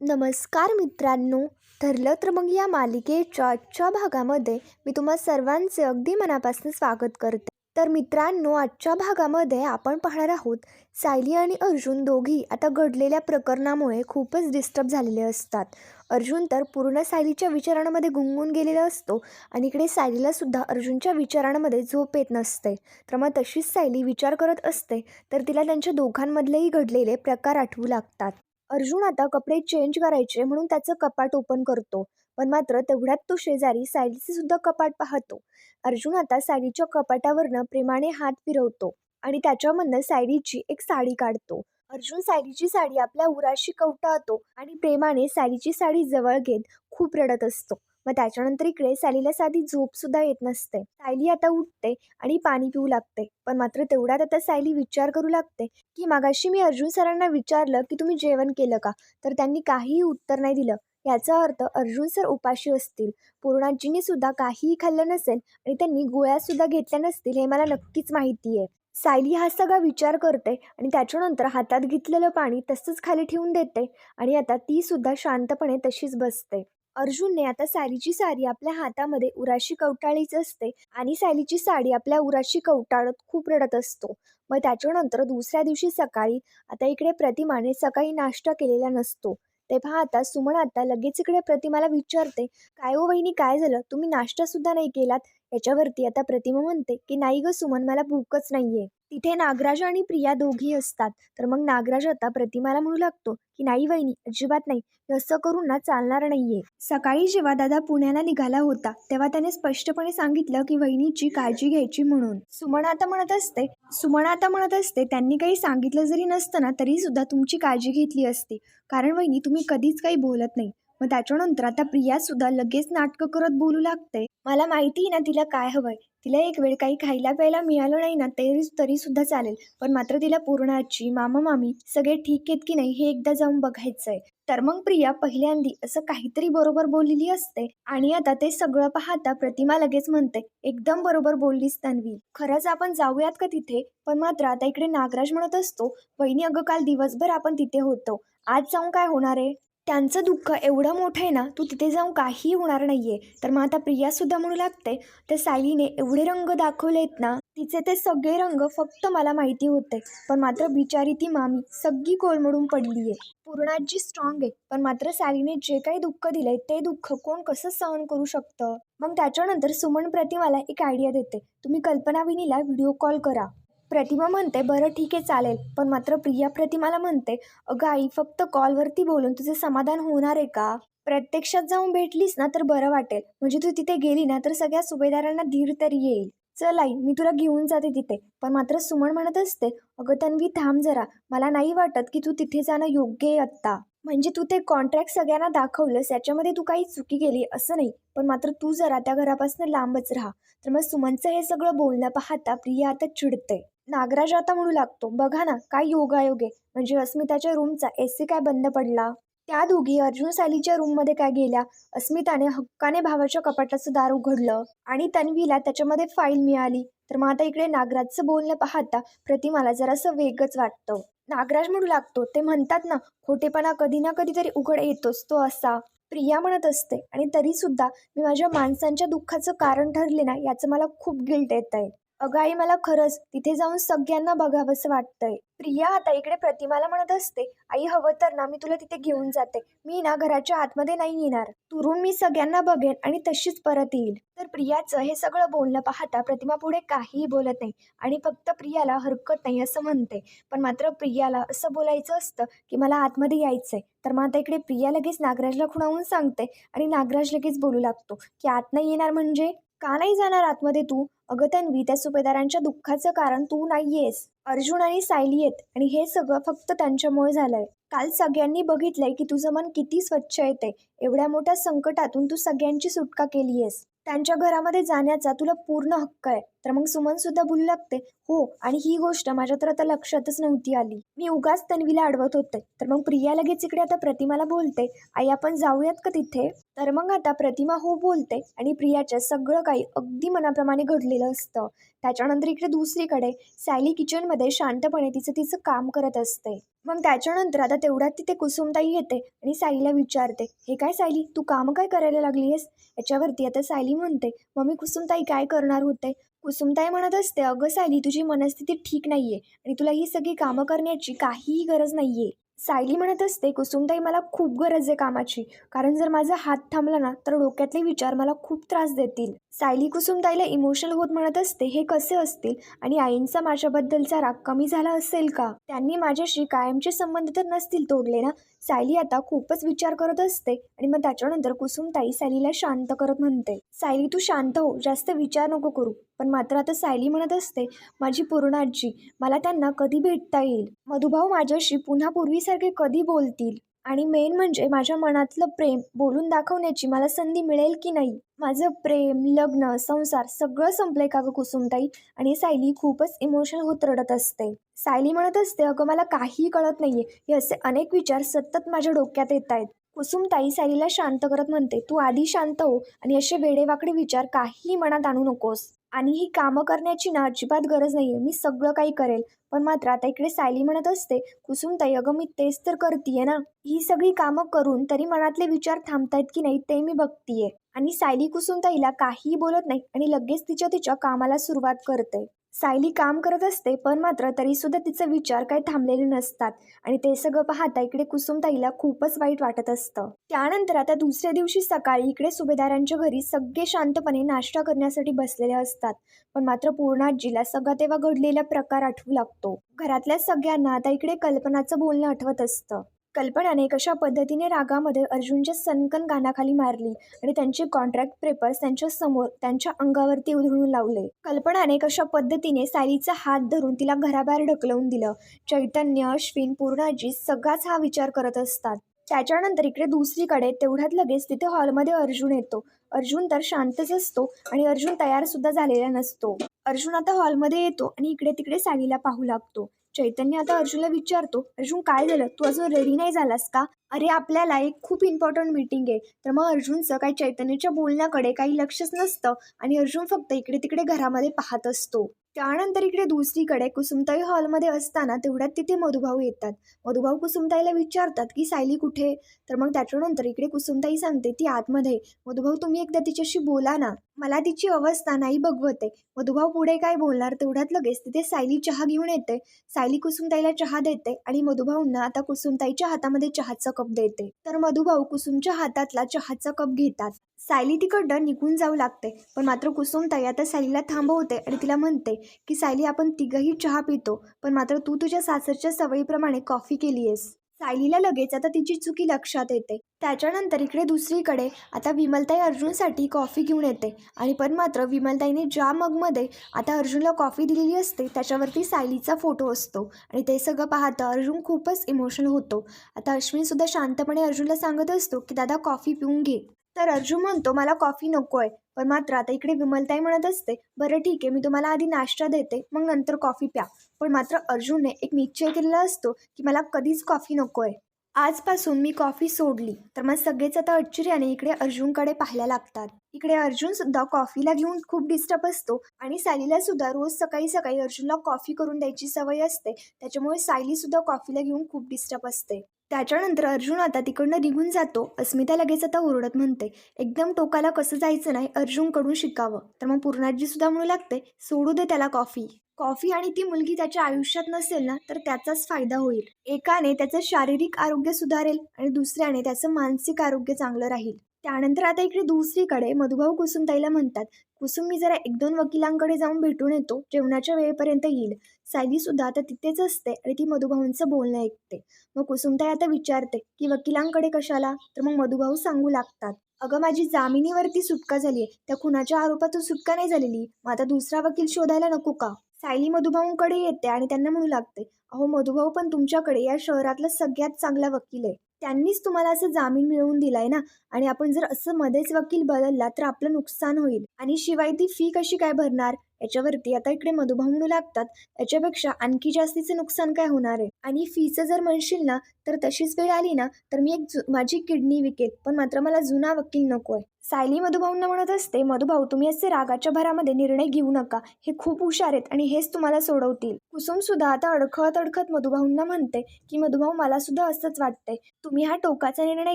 नमस्कार मित्रांनो ठरलं तर मग या मालिकेच्या आजच्या भागामध्ये मी तुम्हा सर्वांचे अगदी मनापासून स्वागत करते. तर मित्रांनो आजच्या भागामध्ये आपण पाहणार आहोत सायली आणि अर्जुन दोघी आता घडलेल्या प्रकरणामुळे खूपच डिस्टर्ब झालेले असतात. अर्जुन तर पूर्ण सायलीच्या विचारांमध्ये गुंगून गेलेला असतो आणि इकडे सायलीलासुद्धा अर्जुनच्या विचारांमध्ये झोप येत नसते. तर मग तशीच सायली विचार करत असते तर तिला त्यांच्या दोघांमधलेही घडलेले प्रकार आठवू लागतात. अर्जुन आता कपडे चेंज करायचे म्हणून त्याचं कपाट ओपन करतो. पण मात्र तेवढ्यात तो शेजारी सायलीचे सुद्धा कपाट पाहतो. अर्जुन आता सायलीच्या कपाटावरनं प्रेमाने हात फिरवतो आणि त्याच्यामधनं सायलीची एक साडी काढतो. अर्जुन सायलीची साडी आपल्या उराशी कवटाळतो आणि प्रेमाने सायलीची साडी जवळ घेत खूप रडत असतो. मग त्याच्यानंतर इकडे सायलीला साधी झोप सुद्धा येत नसते. सायली आता उठते आणि पाणी पिऊ लागते. पण मात्र तेवढ्यात आता सायली विचार करू लागते की मागाशी मी अर्जुन सरांना विचारलं की तुम्ही जेवण केलं का? तर त्यांनी काहीही उत्तर नाही दिलं. याचा अर्थ अर्जुन सर उपाशी असतील. पूर्णाजीने सुद्धा काहीही खाल्लं नसेल आणि त्यांनी गोळ्यासुद्धा घेतल्या नसतील हे मला नक्कीच माहिती आहे सायली हा सगळा विचार करते आणि त्याच्यानंतर हातात घेतलेलं पाणी तसंच खाली ठेवून देते आणि आता ती सुद्धा शांतपणे तशीच बसते. अर्जुनने आता सायलीची साडी आपल्या हातामध्ये उराशी कवटाळीच असते आणि सालीची साडी आपल्या उराशी कवटाळत खूप रडत असतो. मग त्याच्यानंतर दुसऱ्या दिवशी सकाळी आता इकडे प्रतिमाने सकाळी नाश्ता केलेला नसतो. तेव्हा आता सुमन आता लगेच इकडे प्रतिमाला विचारते काय हो वहिनी काय झालं? तुम्ही नाश्ता सुद्धा नाही केलात? याच्यावरती आता प्रतिमा म्हणते की नाही ग सुमन मला भूकच नाहीये. तिथे नागराज आणि प्रिया दोघी असतात. तर मग नागराज आता प्रतिमाला म्हणू लागतो की नाही वहिनी अजिबात नाही. असं करून ना चालणार नाहीये. सकाळी जेव्हा दादा पुण्याला निघाला होता तेव्हा त्याने स्पष्टपणे सांगितलं की वहिनीची काळजी घ्यायची म्हणून. सुमन आता म्हणत असते सुमन आता म्हणत असते त्यांनी काही सांगितलं जरी नसतं ना तरी सुद्धा तुमची काळजी घेतली असती. कारण वहिनी तुम्ही कधीच काही बोलत नाही. मग त्याच्यानंतर आता प्रिया सुद्धा लगेच नाटकं करत बोलू लागते. मला माहिती ना तिला काय हवंय. तिला एक वेळ काही खायला प्यायला मिळालं नाही ना तरी तरी सुद्धा चालेल. पण मात्र तिला पूर्णाची मामा मामी सगळे ठीक आहेत की नाही हे एकदा जाऊन बघायचंय. तर मग प्रिया पहिल्यांदी असं काहीतरी बरोबर बोललेली असते आणि आता ते सगळं पाहता प्रतिमा लगेच म्हणते एकदम बरोबर बोललीस तन्वी. खरंच आपण जाऊयात का तिथे? पण मात्र आता इकडे नागराज म्हणत असतो वहिनी अगं काल दिवसभर आपण तिथे होतो. आज जाऊन काय होणार आहे? त्यांचं दुःख एवढं मोठं आहे ना तू तिथे जाऊन काही होणार नाही आहे तर मग आता प्रियासुद्धा म्हणू लागते त्या सायलीने एवढे रंग दाखवले आहेत ना तिचे ते सगळे रंग फक्त मला माहिती होते. पण मात्र बिचारी ती मामी सगळी कोलमडून पडली आहे पूर्णाजी स्ट्रॉंग आहे पण मात्र सायलीने जे काही दुःख दिलंय ते दुःख कोण कसं सहन करू शकतं? मग त्याच्यानंतर सुमन प्रतिमाला एक आयडिया देते. तुम्ही कल्पना विनीला व्हिडिओ कॉल करा. प्रतिमा म्हणते बरं ठीक आहे चालेल. पण मात्र प्रिया प्रतिमाला म्हणते अगं आई फक्त कॉलवरती बोलून तुझे समाधान होणार आहे का? प्रत्यक्षात जाऊन भेटलीस ना तर बरं वाटेल. म्हणजे तू तिथे गेली ना तर सगळ्या सुभेदारांना धीर तरी येईल. चल आई मी तुला घेऊन जाते तिथे. पण मात्र सुमन म्हणत असते अगं तन्वी थांब जरा. मला नाही वाटत की तू तिथे जाणं योग्य आहे आत्ता. म्हणजे तू ते कॉन्ट्रॅक्ट सगळ्यांना दाखवलंस याच्यामध्ये तू काही चुकी केली असं नाही. पण मात्र तू जरा त्या घरापासून लांबच राहा. तर मग सुमनचं हे सगळं बोलणं पाहता प्रिया आता चिडते. नागराज आता म्हणू लागतो बघा ना काय योगायोग. आहे म्हणजे अस्मिताच्या रूमचा ए सी काय बंद पडला? त्या दोघी अर्जुन सालीच्या रूममध्ये काय गेल्या? अस्मिताने हक्काने भावाच्या कपाटाचं दार उघडलं आणि तन्वीला त्याच्यामध्ये फाईल मिळाली. तर मग आता इकडे नागराजचं बोलणं पाहता प्रतिमाला जरासं वेगच वाटतं. नागराज म्हणू लागतो ते म्हणतात ना खोटेपणा कधी ना कधीतरी उघड येतोच तो असा. प्रिया म्हणत असते आणि तरी सुद्धा मी माझ्या माणसांच्या दुःखाचं कारण ठरले ना याचं मला खूप गिल्ट येत आहे अगं आई मला खरंच तिथे जाऊन सगळ्यांना बघावंसं वाटतंय. प्रिया आता इकडे प्रतिमाला म्हणत असते आई हवं तर ना मी तुला तिथे घेऊन जाते. मी ना घराच्या आतमध्ये नाही येणार. तुरून मी सगळ्यांना बघेन आणि तशीच परत येईल. तर प्रियाचं हे सगळं बोलणं पाहता प्रतिमा पुढे काहीही बोलत नाही आणि फक्त प्रियाला हरकत नाही असं म्हणते. पण मात्र प्रियाला असं बोलायचं असतं की मला आतमध्ये यायचंय. तर मग आता इकडे प्रिया लगेच नागराजला खुणावून सांगते आणि नागराज लगेच बोलू लागतो की आत नाही येणार म्हणजे? का नाही जाणार आतमध्ये तू? अगं तन्वी त्या सुपेदारांच्या दुःखाचं कारण तू नाहीयेस. अर्जुन आणि सायली आहेत आणि हे सगळं फक्त त्यांच्यामुळे झालंय. काल सगळ्यांनी बघितलंय की तुझं मन किती स्वच्छ येते एवढ्या मोठ्या संकटातून तू सगळ्यांची सुटका केली आहेस त्यांच्या घरामध्ये जाण्याचा तुला पूर्ण हक्क आहे. तर मग सुमन सुद्धा बोलू लागते हो आणि ही गोष्ट माझ्या तर आता लक्षातच नव्हती आली. मी उगाच तन्वीला अडवत होते. तर मग प्रिया लगेच इकडे आता प्रतिमाला बोलते आई आपण जाऊयात का तिथे? तर मग आता प्रतिमा हो बोलते आणि प्रियाच्या सगळं काही अगदी मनाप्रमाणे घडलेलं असतं. त्याच्यानंतर इकडे दुसरीकडे सॅली किचनमध्ये शांतपणे तिचं तिचं काम करत असते. मग त्याच्यानंतर आता तेवढ्यात तिथे कुसुमताई येते आणि साईला विचारते हे काय सायली तू कामं काय करायला लागली आहेस याच्यावरती आता सायली म्हणते मम्मी कुसुमताई काय करणार होते? कुसुमताई म्हणत असते अगं सायली तुझी मनस्थिती ठीक नाही आहे आणि तुला ही सगळी कामं करण्याची काहीही गरज नाही आहे सायली म्हणत असते कुसुमताई मला खूप गरज आहे कामाची. कारण जर माझा हात थांबला ना तर डोक्यातले विचार मला खूप त्रास देतील. सायली कुसुमताईला इमोशनल होत म्हणत असते हे कसे असतील? आणि आईंचा माझ्याबद्दलचा राग कमी झाला असेल का? त्यांनी माझ्याशी कायमचे संबंध तर नसतील तोडले ना? सायली आता खूपच विचार करत असते आणि मग त्याच्यानंतर कुसुमताई सायलीला शांत करत म्हणते. सायली तू शांत हो जास्त विचार नको करू. पण मात्र आता सायली म्हणत असते माझी पूर्ण आजी मला त्यांना कधी भेटता येईल? मधुभाऊ माझ्याशी पुन्हा पूर्वीसारखे कधी बोलतील? आणि मेन म्हणजे माझ्या मनातलं प्रेम बोलून दाखवण्याची मला संधी मिळेल की नाही? माझं प्रेम लग्न संसार सगळं संपलंय का गं कुसुमताई? आणि सायली खूपच इमोशनल होत रडत असते. सायली म्हणत असते अगं मला काहीही कळत नाहीये. हे असे अनेक विचार सतत माझ्या डोक्यात येत आहेत. कुसुमताई सायलीला शांत करत म्हणते तू आधी शांत हो आणि असे वेडेवाकडे विचार काहीही मनात आणू नकोस. आणि ही कामं करण्याची ना अजिबात गरज नाही आहे मी सगळं काही करेल. पण मात्र आता इकडे सायली म्हणत असते कुसुमताई अगं मी तेच तर करतीये ना. ही सगळी कामं करून तरी मनातले विचार थांबतायत की नाही ते मी बघतीये. आणि सायली कुसुमताईला काहीही बोलत नाही आणि लगेच तिच्या तिच्या कामाला सुरुवात करते. सायली काम करत असते पण मात्र तरीसुद्धा तिचे विचार काही थांबलेले नसतात आणि ते सगळं पाहता इकडे कुसुमताईला खूपच वाईट वाटत असतं. त्यानंतर आता दुसऱ्या दिवशी सकाळी इकडे सुभेदारांच्या घरी सगळे शांतपणे नाश्ता करण्यासाठी बसलेले असतात पण मात्र पूर्णाजीला सगळा तेव्हा घडलेला प्रकार आठवू लागतो. घरातल्या सगळ्यांना आता इकडे कल्पनाचं बोलणं आठवत असतं. कल्पनाने कशा पद्धतीने रागामध्ये अर्जुनच्या सनकन कानाखाली मारली आणि त्यांचे कॉन्ट्रॅक्ट पेपर्स त्यांच्यासमोर त्यांच्या अंगावरती उधळून लावले. कल्पनाने कशा पद्धतीने सायलीचा हात धरून तिला घराबाहेर ढकलवून दिलं. चैतन्य अश्विन पूर्णाजी सगळाच हा विचार करत असतात. त्याच्यानंतर इकडे दुसरीकडे तेवढ्यात लगेच तिथे हॉलमध्ये अर्जुन येतो. अर्जुन तर शांतच असतो आणि अर्जुन तयार सुद्धा झालेला नसतो. अर्जुन आता हॉलमध्ये येतो आणि इकडे तिकडे सायलीला पाहू लागतो. चैतन्य आता अर्जुनला विचारतो अर्जुन काय झालं? तू अजून रेडी नाही झालास का? अरे आपल्याला एक खूप इम्पॉर्टंट मीटिंग आहे. तर मग अर्जुनचं काही चैतन्याच्या बोलण्याकडे काही लक्षच नसतं आणि अर्जुन फक्त इकडे तिकडे घरामध्ये पाहत असतो. त्यानंतर इकडे दुसरीकडे कुसुमताई हॉलमध्ये असताना तेवढ्यात तिथे मधुभाऊ येतात. मधुभाऊ कुसुमताईला विचारतात की सायली कुठे? तर मग त्याच्यानंतर इकडे कुसुमताई सांगते ती आतमध्ये मधुभाऊ तुम्ही एकदा तिच्याशी बोला ना. मला तिची अवस्था नाही बघवते मधुभाऊ पुढे काय बोलणार? तेवढ्यात लगेच तिथे सायली चहा घेऊन येते. सायली कुसुमताईला चहा देते आणि मधुभाऊंना आता कुसुमताईच्या हातामध्ये चहाचा कप देते. तर मधुभाऊ कुसुमच्या हातातला चहाचा कप घेतात. सायली तिकडं निघून जाऊ लागते. पण मात्र कुसुमताई आता सायलीला थांबवते आणि तिला म्हणते की सायली आपण तिघही चहा पितो. पण मात्र तू तुझ्या सासरच्या सवयीप्रमाणे कॉफी केली आहेस सायलीला लगेच आता तिची चुकी लक्षात येते. त्याच्यानंतर इकडे दुसरीकडे आता विमलताई अर्जुनसाठी कॉफी घेऊन येते. आणि पण मात्र विमलताईने ज्या मगमध्ये आता अर्जुनला कॉफी दिलेली असते त्याच्यावरती सायलीचा फोटो असतो. आणि ते सगळं पाहता अर्जुन खूपच इमोशनल होतो. आता अश्विनसुद्धा शांतपणे अर्जुनला सांगत असतो की दादा कॉफी पिऊन घे. तर अर्जुन म्हणतो मला कॉफी नको आहे पण मात्र आता इकडे विमलताई म्हणत असते बरं ठीक आहे मी तुम्हाला आधी नाश्ता देते मग नंतर कॉफी प्या. पण मात्र अर्जुनने एक निश्चय केलेला असतो की मला कधीच कॉफी नको आहे आजपासून मी कॉफी सोडली तर मग सगळेच आता आश्चर्याने इकडे अर्जुनकडे पाहायला लागतात. इकडे अर्जुन सुद्धा कॉफीला घेऊन खूप डिस्टर्ब असतो. आणि सायलीला सुद्धा रोज सकाळी सकाळी अर्जुनला कॉफी करून द्यायची सवय असते. त्याच्यामुळे सायली सुद्धा कॉफीला घेऊन खूप डिस्टर्ब असते. त्याच्यानंतर अर्जुन आता तिकडनं निघून जातो. अस्मिता लगेच आता ओरडत म्हणते एकदम टोकाला कसं जायचं नाही अर्जुनकडून शिकावं. तर मग पूर्णाजी सुद्धा म्हणू लागते सोडू दे त्याला कॉफी कॉफी आणि ती मुलगी त्याच्या आयुष्यात नसेल ना तर त्याचाच फायदा होईल. एकाने त्याचं शारीरिक आरोग्य सुधारेल आणि दुसऱ्याने त्याचं मानसिक आरोग्य चांगलं राहील. त्यानंतर आता इकडे दुसरीकडे मधुभाऊ कुसुमताईला म्हणतात कुसुम मी जरा एक दोन वकिलांकडे जाऊन भेटून येतो. जेवणाच्या वेळेपर्यंत येईल. सायली सुद्धा आता तिथेच असते आणि ती मधुभाऊंचं बोलणं ऐकते. मग कुसुमताई आता विचारते की वकिलांकडे कशाला? तर मग मधुभाऊ सांगू लागतात अगं माझी जामिनीवरती सुटका झाली आहे. त्या खुनाच्या आरोपातून सुटका नाही झालेली. मग आता दुसरा वकील शोधायला नको का? सायली मधुभाऊंकडे येते आणि त्यांना म्हणू लागते अहो मधुभाऊ पण तुमच्याकडे या शहरातला सगळ्यात चांगला वकील आहे. त्यांनीच तुम्हाला असं जामीन मिळवून दिलाय ना? आणि आपण जर असं मध्येच वकील बदलला तर आपलं नुकसान होईल. आणि शिवाय ती फी कशी काय भरणार? याच्यावरती आता इकडे मधुभाव म्हणू लागतात. याच्यापेक्षा आणखी जास्तीचं नुकसान काय होणार आहे? आणि फीचं जर म्हणशील ना तर तशीच वेळ आली ना तर मी एक जु माझी किडनी विकेल. पण मात्र मला जुना वकील नको आहे सायली मधुभाऊंना म्हणत असते मधुभाऊ तुम्ही असे रागाच्या भरामध्ये निर्णय घेऊ नका. हे खूप हुशार आहेत आणि हेच तुम्हाला सोडवतील. कुसुम सुद्धा आता अडखळत अडखत मधुभाऊंना म्हणते की मधुभाऊ मला सुद्धा असंच वाटतंय. तुम्ही हा टोकाचा निर्णय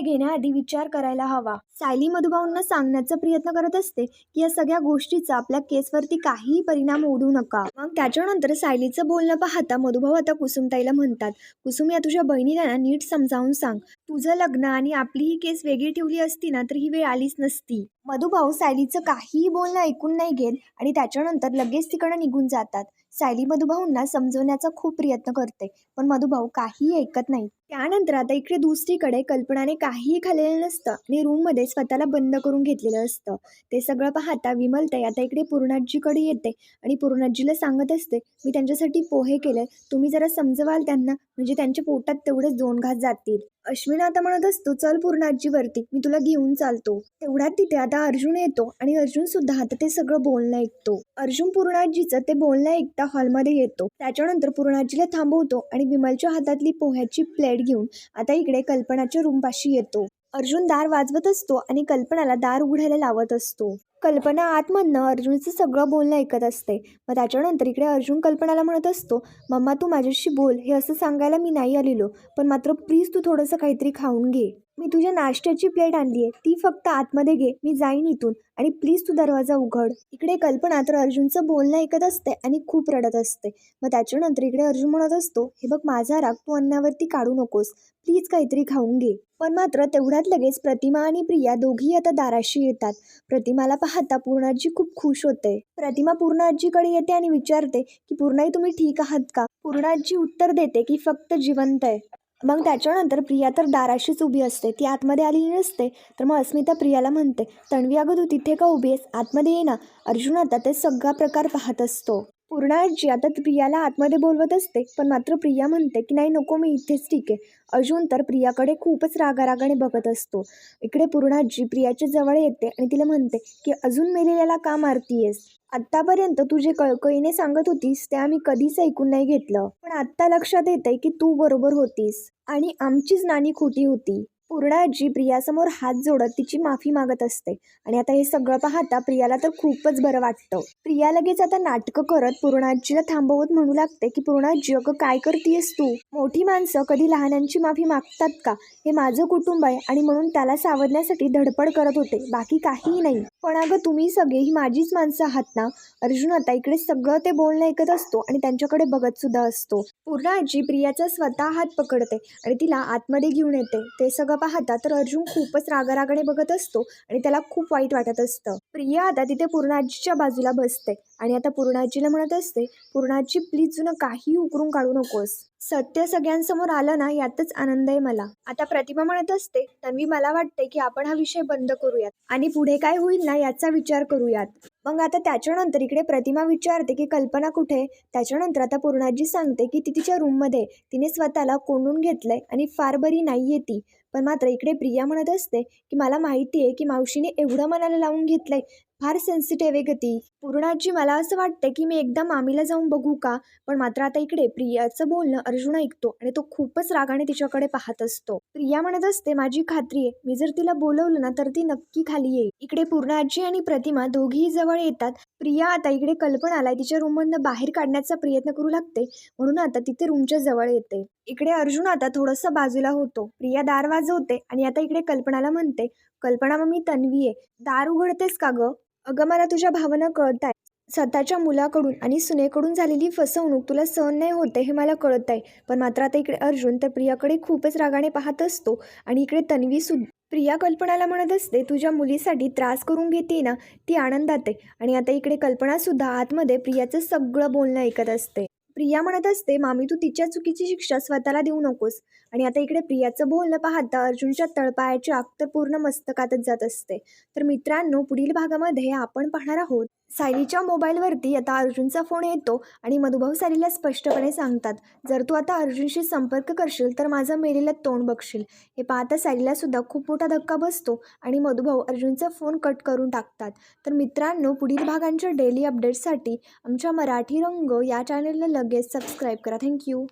घेण्याआधी विचार करायला हवा. सायली मधुभाऊंना सांगण्याचा प्रयत्न करत असते की या सगळ्या गोष्टीचा आपल्या केसवरती काहीही परिणाम ओढू नका. मग त्याच्यानंतर सायलीचं बोलणं पाहता मधुभाऊ आता कुसुमताईला म्हणतात कुसुम या तुझ्या बहिणीला नीट समजावून सांग. तुझं लग्न आणि आपली ही केस वेगळी ठेवली असती ना तर ही वेळ आलीच नसती. pasti. मधुभाऊ सायलीचं काहीही बोलणं ऐकून नाही घेत आणि त्याच्यानंतर लगेच तिकडं निघून जातात. सायली मधुभाऊंना समजवण्याचा खूप प्रयत्न करते पण मधुभाऊ काहीही ऐकत नाही. त्यानंतर आता इकडे दुसरीकडे कल्पनाने काहीही खाल्लेलं नसतं आणि रूममध्ये स्वतःला बंद करून घेतलेलं असतं. ते सगळं पाहता विमलताई आता इकडे पूर्णाजीकडे येते आणि पूर्णाजीला सांगत असते मी त्यांच्यासाठी पोहे केले तुम्ही जरा समजवाल त्यांना म्हणजे त्यांच्या पोटात तेवढेच दोन घास जातील. अश्विन आता म्हणत असतो चल पूर्णाजीवरती मी तुला घेऊन चालतो. तेवढ्यात तिथे आता आता अर्जुन येतो आणि अर्जुन सुद्धा आता ते सगळं बोलणं ऐकतो. अर्जुन पूर्णाजीचं ते बोलणं ऐकता हॉलमध्ये येतो. त्याच्यानंतर पूर्णाजीला थांबवतो आणि विमलच्या हातातली पोह्याची प्लेट घेऊन आता इकडे कल्पनाच्या रूमपाशी येतो. अर्जुन दार वाजवत असतो आणि कल्पनाला दार उघडायला लावत असतो. कल्पना आतमधनं अर्जुनचं सगळं बोलणं ऐकत असते. मग त्याच्यानंतर इकडे अर्जुन कल्पनाला म्हणत असतो मम्मा तू माझ्याशी बोल. हे असं सांगायला मी नाही आलेलो. पण मात्र प्लीज तू थोडंसं काहीतरी खाऊन घे. मी तुझ्या नाश्त्याची प्लेट आणली आहे. ती फक्त आतमध्ये घे. मी जाईन इथून. आणि प्लीज तू दरवाजा उघड. इकडे कल्पना तर अर्जुनचं बोलणं ऐकत असते आणि खूप रडत असते. मग त्याच्यानंतर इकडे अर्जुन म्हणत असतो हे बघ माझा राग तू अन्नावरती काढू नकोस. प्लीज काहीतरी खाऊन घे. पण मात्र तेवढ्यात लगेच प्रतिमा आणि प्रिया दोघी आता दाराशी येतात. प्रतिमाला पाहता पूर्णाजी खूप खुश होते. प्रतिमा पूर्णाजीकडे येते आणि विचारते की पूर्णाई तुम्ही ठीक आहात का? पूर्णाजी उत्तर देते की फक्त जिवंत आहे. मग त्याच्यानंतर प्रिया तर दाराशीच उभी असते. ती आतमध्ये आलेली नसते तर मग अस्मिता प्रियाला म्हणते तणवी अगं तू तिथे का उभी आहेस? आतमध्ये ये ना. अर्जुन आता ते सगळा प्रकार पाहत असतो. पूर्णाजी आता प्रियाला आतमध्ये बोलवत असते पण मात्र प्रिया म्हणते की नाही नको मी इथेच ठीक आहे. अर्जुन तर प्रियाकडे खूपच रागारागाने बघत असतो. इकडे पूर्णाजी प्रियाच्या जवळ येते आणि तिला म्हणते की अजून मेलेल्याला का मारतीयेस? आत्तापर्यंत तू जे कळकळीने सांगत होतीस ते आम्ही कधीच ऐकून नाही घेतलं. पण आत्ता लक्षात येतंय की तू बरोबर होतीस आणि आमचीच नाणी खोटी होती. पूर्णाजी प्रियासमोर हात जोडत तिची माफी मागत असते. आणि आता हे सगळं पाहता प्रियाला तर खूपच बरं वाटतं. प्रिया लगेच आता नाटकं करत पूर्णाजीला थांबवत म्हणू लागते की पूर्णाजी अगं काय करतेस तू? मोठी माणसं कधी लहानांची माफी मागतात का? हे माझं कुटुंब आहे आणि म्हणून त्याला सावरण्यासाठी धडपड करत होते. बाकी काहीही नाही. पण अगं तुम्ही सगळे ही माझीच माणसं आहात ना? अर्जुन आता इकडे सगळं ते बोलणं ऐकत असतो आणि त्यांच्याकडे बघत सुद्धा असतो. पूर्ण आजी प्रियाचा स्वतः हात पकडते आणि तिला आतमध्ये घेऊन येते. ते सगळं पाहता तर अर्जुन खूपच रागारागाने बघत असतो आणि त्याला खूप वाईट वाटत असतं. प्रिया आता तिथे पूर्णाजीच्या बाजूला बसते आणि आता पूर्णाजीला म्हणत असते पूर्णाजी प्लीज जुनं काही उकरून काढू नकोस. सत्य सगळ्यांसमोर आलं ना यातच आनंद आहे मला. आता प्रतिमा म्हणत असते तन्वी मला वाटते की आपण हा विषय बंद करूयात आणि पुढे काय होईल ना याचा विचार करूयात. मग आता त्याच्यानंतर इकडे प्रतिमा विचारते की कल्पना कुठे? त्याच्यानंतर आता पूर्णाजी सांगते की ती तिच्या रूममध्ये तिने स्वतःला कोंडून घेतलंय आणि फार बरी नाहीये ती. पण मात्र इकडे प्रिया म्हणत असते की मला माहिती आहे की मावशीने एवढं मनाला लावून घेतलंय. फार सेन्सिटिव्ह आहे गती पूर्णाजी मला असं वाटतं की मी एकदा मामीला जाऊन बघू का? पण मात्र आता इकडे प्रियाचं बोलणं अर्जुन ऐकतो आणि तो खूपच रागाने तिच्याकडे पाहत असतो. प्रिया म्हणत असते माझी खात्री आहे. मी जर तिला बोलवलं ना तर ती नक्की खाली येईल. इकडे पूर्णाजी आणि प्रतिमा दोघीही जवळ येतात. प्रिया आता इकडे कल्पनाला तिच्या रूममधनं बाहेर काढण्याचा प्रयत्न करू लागते. म्हणून आता तिथे रूमच्या जवळ येते. इकडे अर्जुन आता थोडंसं बाजूला होतो. प्रिया दार वाजवते आणि आता इकडे कल्पनाला म्हणते कल्पना मग मी तन्वी आहे. दार उघडतेस का ग? अगं मला तुझ्या भावना कळत आहे स्वतःच्या मुलाकडून आणि सुनेकडून झालेली फसवणूक तुला सहन नाही होते हे मला कळत आहे पण मात्र आता इकडे अर्जुन तर प्रियाकडे खूपच रागाने पाहत असतो आणि इकडे तन्वी सुद्धा. प्रिया कल्पनाला म्हणत असते तुझ्या मुलीसाठी त्रास करून घेते ना ती आनंदात आहे. आणि आता इकडे कल्पनासुद्धा आतमध्ये प्रियाचं सगळं बोलणं ऐकत असते. प्रिया म्हणत असते मामी तू तिच्या चुकीची शिक्षा स्वतःला देऊ नकोस. आणि आता इकडे प्रियाचं बोलणं पाहता अर्जुनच्या तळपायाची आग तर पूर्ण मस्तकातच जात असते. तर मित्रांनो पुढील भागामध्ये आपण पाहणार आहोत सायलीच्या मोबाईलवरती आता अर्जुनचा फोन येतो आणि मधुभाऊ सायलीला स्पष्टपणे सांगतात जर तू आता अर्जुनशी संपर्क करशील तर माझं मेरीला तोंड बघशील. हे पाहता सायलीला सुद्धा खूप मोठा धक्का बसतो आणि मधुभाऊ अर्जुनचा फोन कट करून टाकतात. तर मित्रांनो पुढील भागांच्या डेली अपडेट्ससाठी आमच्या मराठी रंग या चॅनलला लगेच सबस्क्राईब करा. थँक्यू.